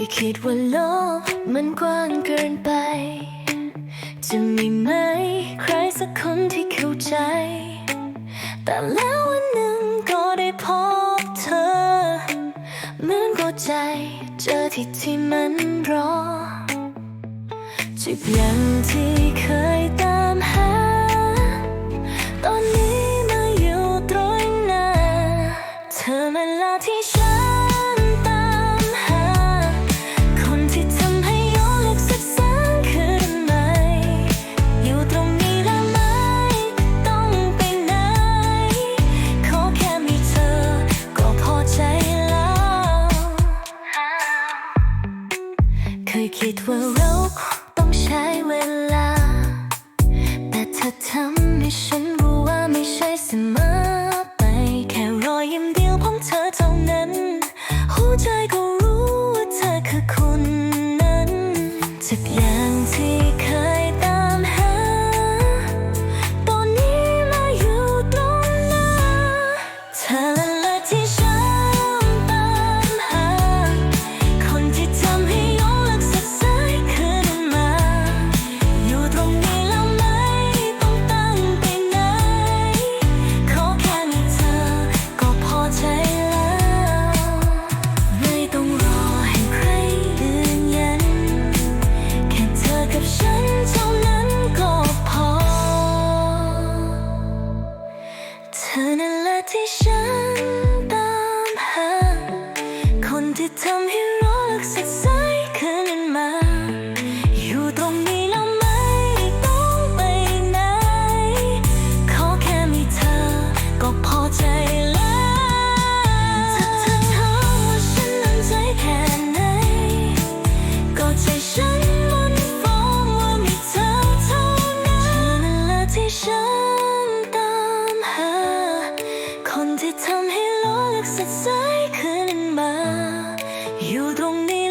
ยคิดว่าโลกมันกว้างเกินไป จะมีไหมใครสักคนที่เข้าใจ แต่แล้ววันหนึ่งก็ได้พบเธอ เหมือนหัวใจเจอที่ที่มันรอจุดยังที่เคย เคยคิดว่าเราคงต้องใช้เวลา แต่เธอทำให้ฉันรู้ว่าไม่ใช่เสมอไป แค่รอยยิ้มเดียวของเธอเท่านั้น หัวใจก็ 读懂你